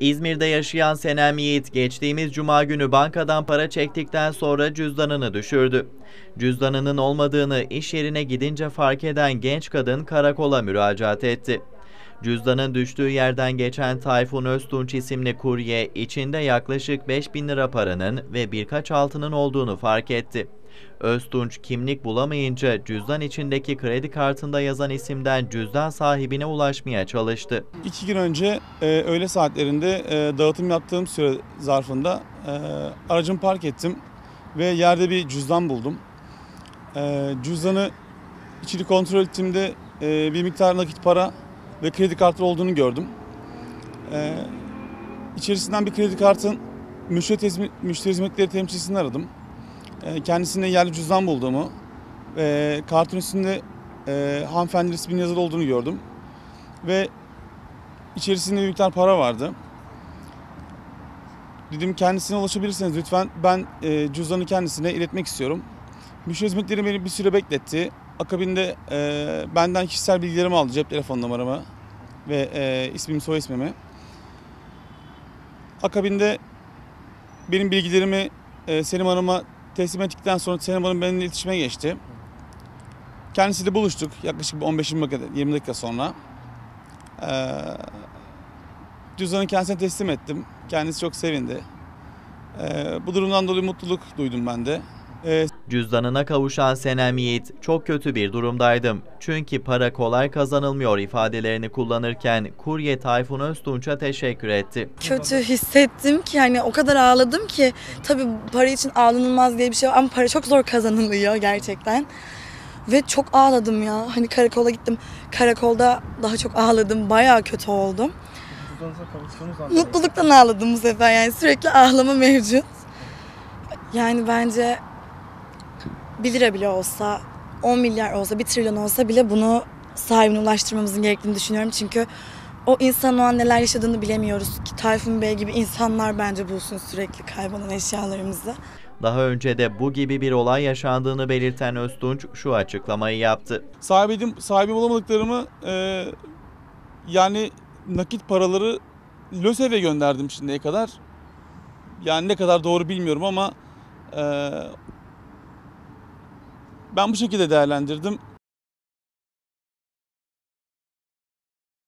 İzmir'de yaşayan Senem Yiğit geçtiğimiz cuma günü bankadan para çektikten sonra cüzdanını düşürdü. Cüzdanının olmadığını iş yerine gidince fark eden genç kadın karakola müracaat etti. Cüzdanın düştüğü yerden geçen Tayfun Öztunç isimli kurye içinde yaklaşık 5000 lira paranın ve birkaç altının olduğunu fark etti. Öztunç kimlik bulamayınca cüzdan içindeki kredi kartında yazan isimden cüzdan sahibine ulaşmaya çalıştı. İki gün önce e, öğle saatlerinde e, dağıtım yaptığım süre zarfında e, aracımı park ettim ve yerde bir cüzdan buldum. E, cüzdanı içini kontrol ettiğimde e, bir miktar nakit para ve kredi kartı olduğunu gördüm. E, içerisinden bir kredi kartın müşteri, müşteri hizmetleri temsilcisini aradım. E, kendisine yerli cüzdan bulduğumu ve kartın üstünde e, hanımefendi isminin yazılı olduğunu gördüm. Ve İçerisinde bir miktar para vardı. Dedim kendisine ulaşabilirseniz lütfen ben e, cüzdanı kendisine iletmek istiyorum. Müşteri hizmetleri beni bir süre bekletti. Akabinde e, benden kişisel bilgilerimi aldı, cep telefon numaramı ve e, ismimi, soy ismimi. Akabinde benim bilgilerimi e, Selim Hanım'a teslim ettikten sonra Selim Hanım benimle iletişime geçti. Kendisiyle buluştuk yaklaşık bir 15-20 dakika, 20 dakika sonra. Ee, cüzdanı kendisine teslim ettim. Kendisi çok sevindi. Ee, bu durumdan dolayı mutluluk duydum ben de. Ee, Cüzdanına kavuşan Senem Yiğit, çok kötü bir durumdaydım. Çünkü para kolay kazanılmıyor ifadelerini kullanırken kurye Tayfun Öztunç'a teşekkür etti. kötü hissettim ki hani o kadar ağladım ki tabii para için ağlanılmaz diye bir şey var ama para çok zor kazanılıyor gerçekten. Ve çok ağladım ya. Hani karakola gittim. Karakolda daha çok ağladım. Bayağı kötü oldum. Mutluluktan ağladım bu sefer yani sürekli ağlama mevcut. Yani bence 1 lira bile olsa, 10 milyar olsa, 1 trilyon olsa bile bunu sahibine ulaştırmamızın gerektiğini düşünüyorum. Çünkü o insanın o an neler yaşadığını bilemiyoruz ki Tayfun Bey gibi insanlar bence bulsun sürekli kaybolan eşyalarımızı. Daha önce de bu gibi bir olay yaşandığını belirten Öztunç şu açıklamayı yaptı. sahibim, sahibim olamadıklarımı e, yani nakit paraları LÖSEV'e gönderdim şimdiye kadar. Yani ne kadar doğru bilmiyorum ama e, ben bu şekilde değerlendirdim.